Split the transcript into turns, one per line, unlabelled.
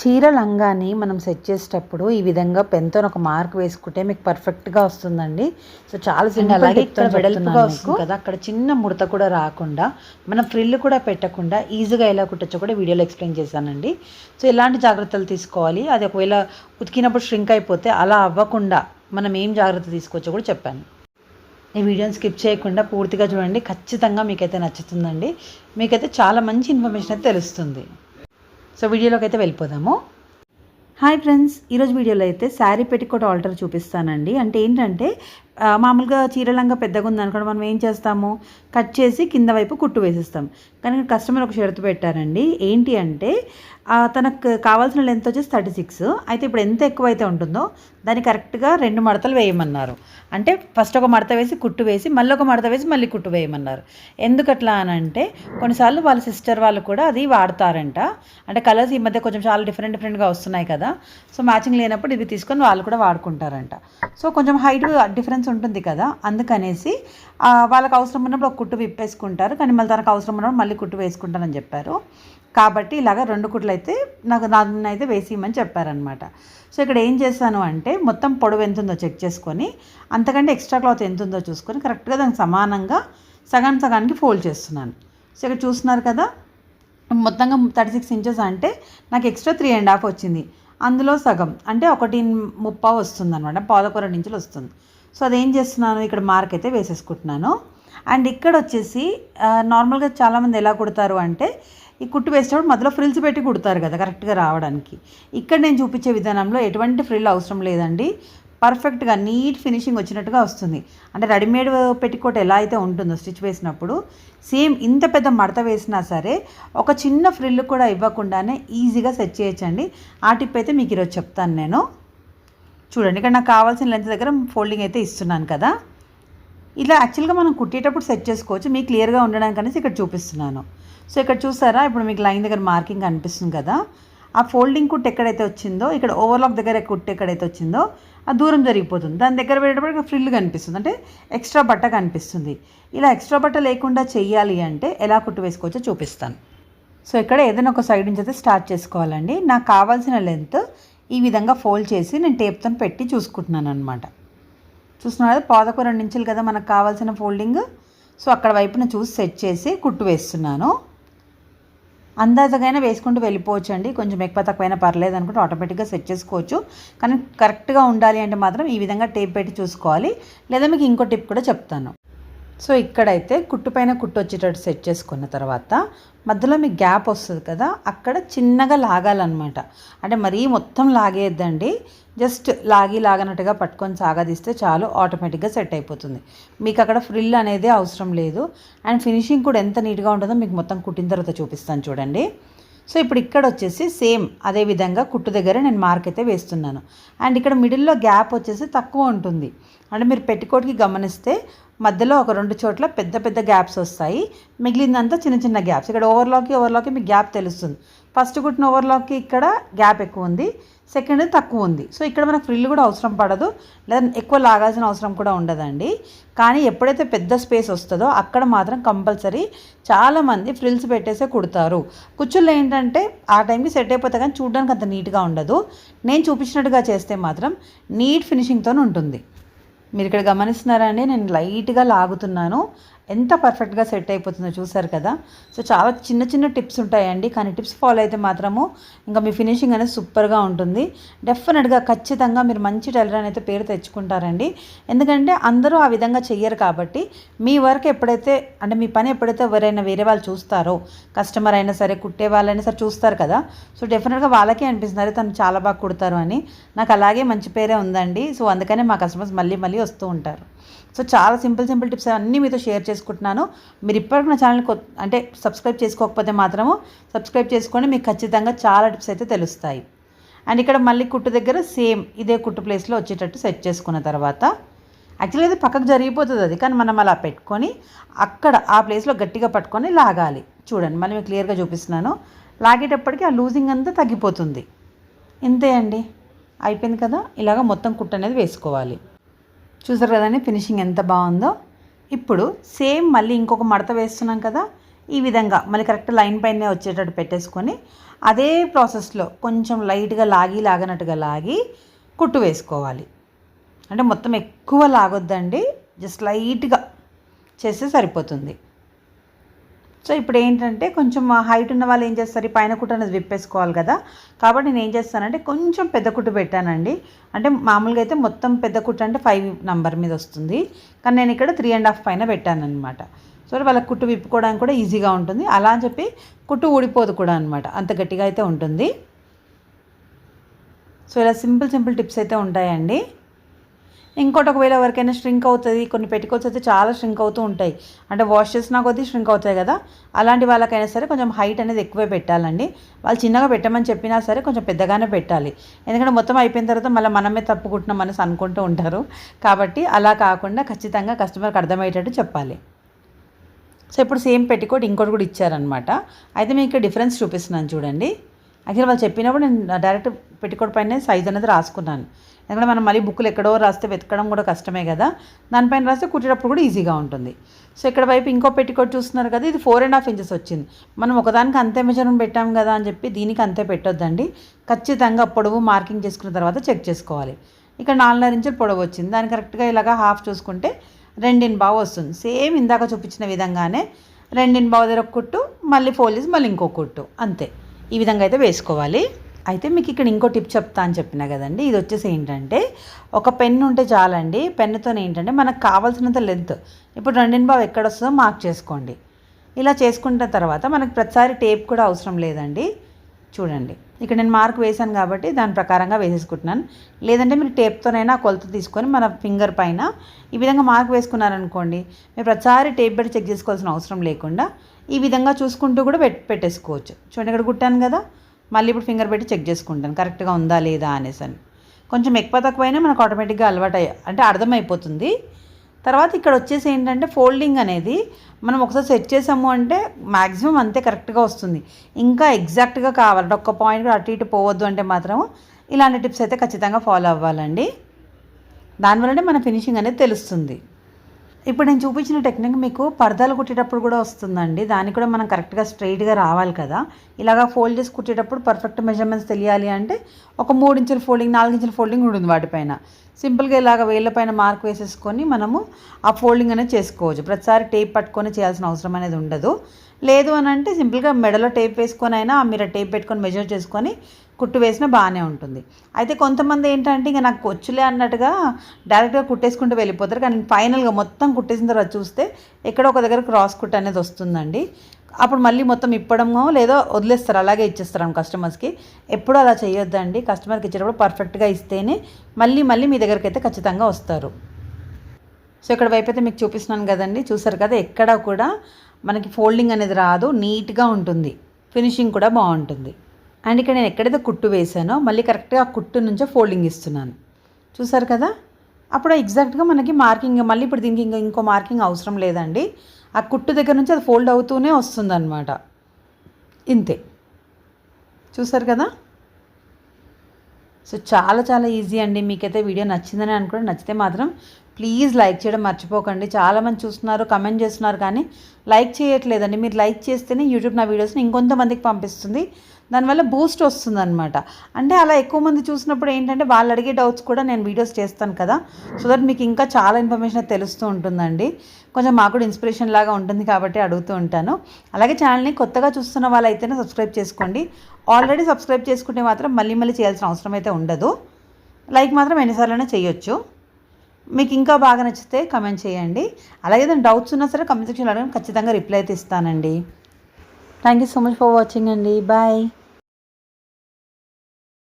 చీర లంగాని మనం సెట్ చేసేటప్పుడు ఈ విధంగా పెన్తో ఒక మార్క్ వేసుకుంటే మీకు పర్ఫెక్ట్గా వస్తుందండి. సో చాలా సింపుల్
అలాగే
వెడల్పుగా వస్తుంది కదా అక్కడ చిన్న ముడత కూడా రాకుండా మనం ఫ్రిల్ కూడా పెట్టకుండా ఈజీగా ఎలా కుట్టచ్చో కూడా వీడియోలో ఎక్స్ప్లెయిన్ చేశానండి. సో ఎలాంటి జాగ్రత్తలు తీసుకోవాలి? అది ఒకవేళ ఉతికినప్పుడు ష్రింక్ అయిపోతే అలా అవ్వకుండా మనం ఏం జాగ్రత్త తీసుకోవచ్చో కూడా చెప్పాను. ఈ వీడియోని స్కిప్ చేయకుండా పూర్తిగా చూడండి. ఖచ్చితంగా మీకైతే నచ్చుతుందండి. మీకైతే చాలా మంచి ఇన్ఫర్మేషన్ అయితే తెలుస్తుంది. సో వీడియోలోకి అయితే వెళ్ళిపోదాము. హాయ్ ఫ్రెండ్స్ ఈరోజు వీడియోలో అయితే శారీ పెట్టికోట్ ఆల్టర్ చూపిస్తానండి. అంటే ఏంటంటే మామూలుగా చీరలంగా పెద్దగా ఉంది అనుకోండి మనం ఏం చేస్తాము? కట్ చేసి కింద వైపు కుట్టు వేసిస్తాం. కానీ కస్టమర్ ఒక షరతు పెట్టారండి. ఏంటి అంటే తనకు కావాల్సిన లెంత్ వచ్చేసి థర్టీ సిక్స్ అయితే ఇప్పుడు ఎంత ఎక్కువైతే ఉంటుందో దాన్ని కరెక్ట్గా రెండు మడతలు వేయమన్నారు. అంటే ఫస్ట్ ఒక మడత వేసి కుట్టు వేసి మళ్ళీ ఒక మడత వేసి మళ్ళీ కుట్టు వేయమన్నారు. ఎందుకట్లా అని అంటే కొన్నిసార్లు వాళ్ళ సిస్టర్ వాళ్ళు కూడా అది వాడతారంట. అంటే కలర్స్ ఈ మధ్య కొంచెం చాలా డిఫరెంట్ డిఫరెంట్గా వస్తున్నాయి కదా. సో మ్యాచింగ్ లేనప్పుడు ఇవి తీసుకొని వాళ్ళు కూడా వాడుకుంటారంట. సో కొంచెం హైట్ డిఫరెన్స్ ఉంటుంది కదా అందుకనేసి వాళ్ళకి అవసరం ఉన్నప్పుడు ఒక కుట్టు విప్పేసుకుంటారు కానీ మళ్ళీ తనకు అవసరం ఉన్నప్పుడు మళ్ళీ కుట్టు వేసుకుంటానని చెప్పారు. కాబట్టి ఇలాగ రెండు కుట్లు అయితే నాకు నాన్నైతే అయితే వేసి చెప్పారనమాట సో ఇక్కడ ఏం చేశాను అంటే మొత్తం పొడవు ఎంత ఉందో చెక్ చేసుకొని అంతకంటే ఎక్స్ట్రా క్లాత్ ఎంత ఉందో చూసుకొని కరెక్ట్గా దానికి సమానంగా సగం సగానికి ఫోల్డ్ చేస్తున్నాను. సో ఇక్కడ చూస్తున్నారు కదా మొత్తంగా థర్టీ సిక్స్ ఇంచెస్ అంటే నాకు ఎక్స్ట్రా త్రీ అండ్ హాఫ్ వచ్చింది. అందులో సగం అంటే ఒకటి ముప్పా వస్తుంది అనమాట పాదకూర ఇంచులు వస్తుంది. సో అదేం చేస్తున్నాను? ఇక్కడ మార్క్ అయితే వేసేసుకుంటున్నాను. అండ్ ఇక్కడ వచ్చేసి నార్మల్గా చాలామంది ఎలా కుడతారు అంటే ఈ కుట్టు వేసేటప్పుడు మధ్యలో ఫ్రిల్స్ పెట్టి కుడతారు కదా కరెక్ట్గా రావడానికి. ఇక్కడ నేను చూపించే విధానంలో ఎటువంటి ఫ్రిల్ అవసరం లేదండి. పర్ఫెక్ట్గా నీట్ ఫినిషింగ్ వచ్చినట్టుగా వస్తుంది. అంటే రెడీమేడ్ పెట్టికోట్ ఎలా అయితే ఉంటుందో స్టిచ్ వేసినప్పుడు సేమ్ ఇంత పెద్ద మడత వేసినా సరే ఒక చిన్న ఫ్రిల్ కూడా ఇవ్వకుండానే ఈజీగా సెట్ చేయొచ్చండి. ఆ టిప్ అయితే మీకు ఈరోజు చెప్తాను నేను. చూడండి ఇక్కడ నాకు కావాల్సిన లెంత్ దగ్గర ఫోల్డింగ్ అయితే ఇస్తున్నాను కదా. ఇలా యాక్చువల్గా మనం కుట్టేటప్పుడు సెట్ చేసుకోవచ్చు. మీకు క్లియర్గా ఉండడానికి అనేసి ఇక్కడ చూపిస్తున్నాను. సో ఇక్కడ చూసారా? ఇప్పుడు మీకు లైన్ దగ్గర మార్కింగ్ కనిపిస్తుంది కదా. ఆ ఫోల్డింగ్ కుట్ ఎక్కడైతే వచ్చిందో ఇక్కడ ఓవర్లాక్ దగ్గర కుట్ ఎక్కడైతే వచ్చిందో ఆ దూరం జరిగిపోతుంది. దాని దగ్గర పెట్టేటప్పుడు ఫ్రిల్ కనిపిస్తుంది. అంటే ఎక్స్ట్రా బట్ట కనిపిస్తుంది. ఇలా ఎక్స్ట్రా బట్ట లేకుండా చేయాలి అంటే ఎలా కుట్టు వేసుకోవచ్చో చూపిస్తాను. సో ఇక్కడ ఏదైనా ఒక సైడ్ నుంచి అయితే స్టార్ట్ చేసుకోవాలండి. నాకు కావాల్సిన లెంత్ ఈ విధంగా ఫోల్డ్ చేసి నేను టేప్తో పెట్టి చూసుకుంటున్నాను అనమాట చూస్తున్నారు కదా పాదకు రెండు ఇంచులు కదా మనకు కావాల్సిన ఫోల్డింగ్. సో అక్కడ వైపున చూసి సెట్ చేసి కుట్టు వేస్తున్నాను. అందాజగైనా వేసుకుంటూ వెళ్ళిపోవచ్చు అండి కొంచెం ఎక్కువ తక్కువైనా పర్లేదు అనుకుంటే ఆటోమేటిక్గా సెట్ చేసుకోవచ్చు. కానీ కరెక్ట్గా ఉండాలి అంటే మాత్రం ఈ విధంగా టేప్ పెట్టి చూసుకోవాలి. లేదా మీకు ఇంకో టిప్ కూడా చెప్తాను. సో ఇక్కడైతే కుట్టు పైన కుట్టు వచ్చేటట్టు సెట్ చేసుకున్న తర్వాత మధ్యలో మీకు గ్యాప్ వస్తుంది కదా అక్కడ చిన్నగా లాగాలన్నమాట. అంటే మరీ మొత్తం లాగేద్దండి జస్ట్ లాగి లాగనట్టుగా పట్టుకొని సాగదీస్తే చాలు ఆటోమేటిక్గా సెట్ అయిపోతుంది. మీకు అక్కడ ఫ్రిల్ అనేది అవసరం లేదు. అండ్ ఫినిషింగ్ కూడా ఎంత నీట్గా ఉంటుందో మీకు మొత్తం కుట్టిన తర్వాత చూపిస్తాను చూడండి. సో ఇప్పుడు ఇక్కడ వచ్చేసి సేమ్ అదే విధంగా కుట్టు దగ్గర నేను మార్క్ అయితే వేస్తున్నాను. అండ్ ఇక్కడ మిడిల్లో గ్యాప్ వచ్చేసి తక్కువ ఉంటుంది. అంటే మీరు పెట్టుకోటికి గమనిస్తే మధ్యలో ఒక రెండు చోట్ల పెద్ద పెద్ద గ్యాప్స్ వస్తాయి. మిగిలిందంతా చిన్న చిన్న గ్యాప్స్ ఇక్కడ ఓవర్లాక్కి ఓవర్లాక్కి మీకు గ్యాప్ తెలుస్తుంది. ఫస్ట్ కుట్టిన ఓవర్లాక్కి ఇక్కడ గ్యాప్ ఎక్కువ ఉంది. సెకండ్ తక్కువ ఉంది. సో ఇక్కడ మనకు ఫ్రిల్ కూడా అవసరం పడదు. లేదా ఎక్కువ లాగాల్సిన అవసరం కూడా ఉండదండి. కానీ ఎప్పుడైతే పెద్ద స్పేస్ వస్తుందో అక్కడ మాత్రం కంపల్సరీ చాలామంది ఫ్రిల్స్ పెట్టేసే కుడతారు. కుచ్చుల్లో ఏంటంటే ఆ టైంకి సెట్ అయిపోతే కానీ చూడడానికి అంత నీట్గా ఉండదు. నేను చూపించినట్టుగా చేస్తే మాత్రం నీట్ ఫినిషింగ్తో ఉంటుంది. మీరు ఇక్కడ గమనిస్తున్నారా అండి? నేను లైట్గా లాగుతున్నాను. ఎంత పర్ఫెక్ట్గా సెట్ అయిపోతుందో చూసారు కదా? సో చాలా చిన్న చిన్న టిప్స్ ఉంటాయండి. కానీ టిప్స్ ఫాలో అయితే మాత్రము ఇంకా మీ ఫినిషింగ్ అనేది సూపర్గా ఉంటుంది. డెఫినెట్గా ఖచ్చితంగా మీరు మంచి టైలర్ అయితే పేరు తెచ్చుకుంటారండి. ఎందుకంటే అందరూ ఆ విధంగా చెయ్యరు కాబట్టి మీ వర్క్ ఎప్పుడైతే అంటే మీ పని ఎప్పుడైతే ఎవరైనా వేరే వాళ్ళు చూస్తారో కస్టమర్ అయినా సరే కుట్టే వాళ్ళైనా సరే చూస్తారు కదా? సో డెఫినెట్గా వాళ్ళకే అనిపిస్తున్నారు తను చాలా బాగా కుడతారు అని. నాకు అలాగే మంచి పేరే ఉందండి. సో అందుకనే మా కస్టమర్స్ మళ్ళీ మళ్ళీ వస్తూ ఉంటారు. సో చాలా సింపుల్ సింపుల్ టిప్స్ అన్నీ మీతో షేర్ చేసుకుంటున్నాను. మీరు ఇప్పటికి నా ఛానల్ అంటే సబ్స్క్రైబ్ చేసుకోకపోతే మాత్రము సబ్స్క్రైబ్ చేసుకోండి మీకు ఖచ్చితంగా చాలా టిప్స్ అయితే తెలుస్తాయి. అండ్ ఇక్కడ మళ్ళీ కుట్టు దగ్గర సేమ్ ఇదే కుట్టు ప్లేస్లో వచ్చేటట్టు సెట్ చేసుకున్న తర్వాత యాక్చువల్గా అది పక్కకు జరిగిపోతుంది అది. కానీ మనం అలా పెట్టుకొని అక్కడ ఆ ప్లేస్లో గట్టిగా పట్టుకొని లాగాలి. చూడండి మళ్ళీ మీకు క్లియర్గా చూపిస్తున్నాను. లాగేటప్పటికి ఆ లూజింగ్ అంతా తగ్గిపోతుంది. ఇంతే అండి. అయిపోయింది కదా? ఇలాగ మొత్తం కుట్టు అనేది వేసుకోవాలి. చూసారు కదండి ఫినిషింగ్ ఎంత బాగుందో. ఇప్పుడు సేమ్ మళ్ళీ ఇంకొక మడత వేస్తున్నాం కదా ఈ విధంగా మళ్ళీ కరెక్ట్ లైన్ పైనే వచ్చేటట్టు పెట్టేసుకొని అదే ప్రాసెస్లో కొంచెం లైట్గా లాగి లాగనట్టుగా లాగి కుట్టు వేసుకోవాలి. అంటే మొత్తం ఎక్కువ లాగొద్దండి జస్ట్ లైట్గా చేస్తే సరిపోతుంది. సో ఇప్పుడు ఏంటంటే కొంచెం హైట్ ఉన్న వాళ్ళు ఏం చేస్తారు? పైన కుట్టు అనేది విప్పేసుకోవాలి కదా. కాబట్టి నేను ఏం చేస్తానంటే కొంచెం పెద్ద కుట్టు పెట్టానండి. అంటే మామూలుగా అయితే మొత్తం పెద్ద కుట్టు అంటే ఫైవ్ నంబర్ మీద వస్తుంది. కానీ నేను ఇక్కడ త్రీ అండ్ హాఫ్ పైన పెట్టాను అనమాట సో వాళ్ళకి కుట్టు విప్పుకోవడానికి కూడా ఈజీగా ఉంటుంది. అలా అని చెప్పి కుట్టు ఊడిపోదు కూడా అనమాట అంత గట్టిగా అయితే ఉంటుంది. సో ఇలా సింపుల్ సింపుల్ టిప్స్ అయితే ఉంటాయండి. ఇంకోటి ఒకవేళ ఎవరికైనా స్ట్రింక్ అవుతుంది కొన్ని పెట్టుకోవచ్చు అయితే చాలా ష్రింక్ అవుతూ ఉంటాయి. అంటే వాష్ చేసినా కొద్దీ ష్రింక్ అవుతాయి కదా. అలాంటి వాళ్ళకైనా సరే కొంచెం హైట్ అనేది ఎక్కువే పెట్టాలండి. వాళ్ళు చిన్నగా పెట్టమని చెప్పినా సరే కొంచెం పెద్దగానే పెట్టాలి. ఎందుకంటే మొత్తం అయిపోయిన తర్వాత మళ్ళీ మనమే తప్పుకుంటున్నాం అనేసి అనుకుంటూ ఉంటారు. కాబట్టి అలా కాకుండా ఖచ్చితంగా కస్టమర్కి అర్థమయ్యేటట్టు చెప్పాలి. సో ఇప్పుడు సేమ్ పెట్టికోట్ ఇంకోటి కూడా ఇచ్చారనమాట అయితే మీకు డిఫరెన్స్ చూపిస్తున్నాను చూడండి. యాక్చువల్ వాళ్ళు చెప్పినప్పుడు నేను డైరెక్ట్ పెట్టికోట్ పైన సైజ్ అనేది రాసుకున్నాను. ఎందుకంటే మనం మళ్ళీ బుక్కులు ఎక్కడో రాస్తే వెతకడం కూడా కష్టమే కదా. దానిపైన రాస్తే కుట్టేటప్పుడు కూడా ఈజీగా ఉంటుంది. సో ఇక్కడ వైపు ఇంకో పెట్టికోట్ చూస్తున్నారు కదా ఇది ఫోర్ అండ్ హాఫ్ ఇంచెస్ వచ్చింది. మనం ఒకదానికి అంతే మెజర్మెంట్ పెట్టాం కదా అని చెప్పి దీనికి అంతే పెట్టొద్దండి. ఖచ్చితంగా పొడవు మార్కింగ్ చేసుకున్న తర్వాత చెక్ చేసుకోవాలి. ఇక్కడ నాలుగున్నర ఇంచులు పొడవు వచ్చింది. దాన్ని కరెక్ట్గా ఇలాగా హాఫ్ చూసుకుంటే రెండిన్ బావు వస్తుంది. సేమ్ ఇందాక చూపించిన విధంగానే రెండిన్ బావు దగ్గర ఒక కుట్టు మళ్ళీ ఫోల్డ్ చేసి మళ్ళీ ఇంకో కుట్టు. అంతే. ఈ విధంగా అయితే వేసుకోవాలి. అయితే మీకు ఇక్కడ ఇంకో టిప్ చెప్తా అని చెప్పిన కదండి. ఇది వచ్చేసి ఏంటంటే ఒక పెన్ ఉంటే చాలండి. పెన్నుతో ఏంటంటే మనకు కావాల్సినంత లెంత్ ఇప్పుడు రెండిన్ బావు ఎక్కడ వస్తుందో మార్క్ చేసుకోండి. ఇలా చేసుకున్న తర్వాత మనకు ప్రతిసారి టేప్ కూడా అవసరం లేదండి. చూడండి. ఇక్కడ నేను మార్క్ వేశాను కాబట్టి దాని ప్రకారంగా వేసేసుకుంటున్నాను. లేదంటే మీరు టేప్తోనైనా కొలత తీసుకొని మన ఫింగర్ పైన ఈ విధంగా మార్క్ వేసుకున్నారనుకోండి మీరు ప్రతిసారి టేప్ పెట్టి చెక్ చేసుకోవాల్సిన అవసరం లేకుండా ఈ విధంగా చూసుకుంటూ కూడా పెట్టేసుకోవచ్చు. చూడండి ఇక్కడ కుట్టాను కదా. మళ్ళీ ఇప్పుడు ఫింగర్ పెట్టి చెక్ చేసుకుంటాను కరెక్ట్గా ఉందా లేదా అనేసి అని. కొంచెం ఎక్కువ తక్కువైనా మనకు ఆటోమేటిక్గా అలవాటు అంటే అర్థమైపోతుంది. తర్వాత ఇక్కడ వచ్చేసి ఏంటంటే ఫోల్డింగ్ అనేది మనం ఒకసారి సెట్ చేసాము అంటే మ్యాక్సిమం అంతే కరెక్ట్గా వస్తుంది. ఇంకా ఎగ్జాక్ట్గా కావాలంటే ఒక్క పాయింట్ అటు ఇటు పోవద్దు అంటే మాత్రం ఇలాంటి టిప్స్ అయితే ఖచ్చితంగా ఫాలో అవ్వాలండి. దానివల్లనే మన ఫినిషింగ్ అనేది తెలుస్తుంది. ఇప్పుడు నేను చూపించిన టెక్నిక్ మీకు పరదాలు కుట్టేటప్పుడు కూడా వస్తుందండి. దానికి కూడా మనం కరెక్ట్గా స్ట్రైట్గా రావాలి కదా. ఇలాగా ఫోల్డ్ చేసి కుట్టేటప్పుడు పర్ఫెక్ట్ మెజర్మెంట్స్ తెలియాలి అంటే ఒక మూడు ఇంచుల ఫోల్డింగ్ నాలుగు ఇంచుల ఫోల్డింగ్ ఉంటుంది వాటిపైన. సింపుల్గా ఇలాగ వేళ్ళ పైన మార్క్ వేసేసుకొని మనము ఆ ఫోల్డింగ్ అనేది చేసుకోవచ్చు. ప్రతిసారి టేప్ పట్టుకొని చేయాల్సిన అవసరం అనేది ఉండదు. లేదు అని అంటే సింపుల్గా మెడలో టేప్ వేసుకొని అయినా మీరు టేప్ పెట్టుకొని మెజర్ చేసుకొని కుట్టు వేసినా బాగానే ఉంటుంది. అయితే కొంతమంది ఏంటంటే ఇంకా నాకు వచ్చులే అన్నట్టుగా డైరెక్ట్గా కుట్టేసుకుంటూ వెళ్ళిపోతారు. కానీ ఫైనల్గా మొత్తం కుట్టేసిన తర్వాత చూస్తే ఎక్కడ ఒక దగ్గర క్రాస్ కుట్ అనేది వస్తుందండి. అప్పుడు మళ్ళీ మొత్తం ఇప్పడమో లేదో వదిలేస్తారు. అలాగే ఇచ్చేస్తారు కస్టమర్స్కి ఎప్పుడూ అలా చేయొద్దండి. కస్టమర్కి ఇచ్చేటప్పుడు పర్ఫెక్ట్గా ఇస్తేనే మళ్ళీ మళ్ళీ మీ దగ్గరికి అయితే ఖచ్చితంగా వస్తారు. సో ఇక్కడ వైపు అయితే మీకు చూపిస్తున్నాను కదండి. చూసారు కదా ఎక్కడ కూడా మనకి ఫోల్డింగ్ అనేది రాదు. నీట్గా ఉంటుంది. ఫినిషింగ్ కూడా బాగుంటుంది. అండ్ ఇక్కడ నేను ఎక్కడైతే కుట్టు వేసానో మళ్ళీ కరెక్ట్గా ఆ కుట్టు నుంచే ఫోల్డింగ్ ఇస్తున్నాను. చూసారు కదా? అప్పుడు ఎగ్జాక్ట్గా మనకి మార్కింగ్ మళ్ళీ ఇప్పుడు దీనికి ఇంకా ఇంకో మార్కింగ్ అవసరం లేదండి. ఆ కుట్టు దగ్గర నుంచి అది ఫోల్డ్ అవుతూనే వస్తుందన్నమాట. ఇంతే. చూసారు కదా? సో చాలా చాలా ఈజీ అండి. మీకైతే వీడియో నచ్చిందని అనుకుంటే నచ్చితే మాత్రం ప్లీజ్ లైక్ చేయడం మర్చిపోకండి. చాలామంది చూస్తున్నారు కమెంట్ చేస్తున్నారు కానీ లైక్ చేయట్లేదండి. మీరు లైక్ చేస్తేనే యూట్యూబ్ నా వీడియోస్ని ఇంకొంతమందికి పంపిస్తుంది. దానివల్ల బూస్ట్ వస్తుంది అనమాట అంటే అలా ఎక్కువ మంది చూసినప్పుడు ఏంటంటే వాళ్ళు అడిగే డౌట్స్ కూడా నేను వీడియోస్ చేస్తాను కదా. సో దట్ మీకు ఇంకా చాలా ఇన్ఫర్మేషన్ తెలుస్తూ ఉంటుందండి. కొంచెం మాకు కూడా ఇన్స్పిరేషన్ లాగా ఉంటుంది కాబట్టి అడుగుతూ ఉంటాను. అలాగే ఛానల్ని కొత్తగా చూస్తున్న వాళ్ళైతేనే సబ్స్క్రైబ్ చేసుకోండి. ఆల్రెడీ సబ్స్క్రైబ్ చేసుకుంటే మాత్రం మళ్ళీ మళ్ళీ చేయాల్సిన అవసరం అయితే ఉండదు. లైక్ మాత్రం ఎన్నిసార్లైనా చేయొచ్చు. మీకు ఇంకా బాగా నచ్చితే కమెంట్ చేయండి. అలాగే ఏదైనా డౌట్స్ ఉన్నా సరే కమెంట్ సెక్షన్లో అడగండి. ఖచ్చితంగా రిప్లై అయితే ఇస్తానండి. Thank you so much for watching అండి. బాయ్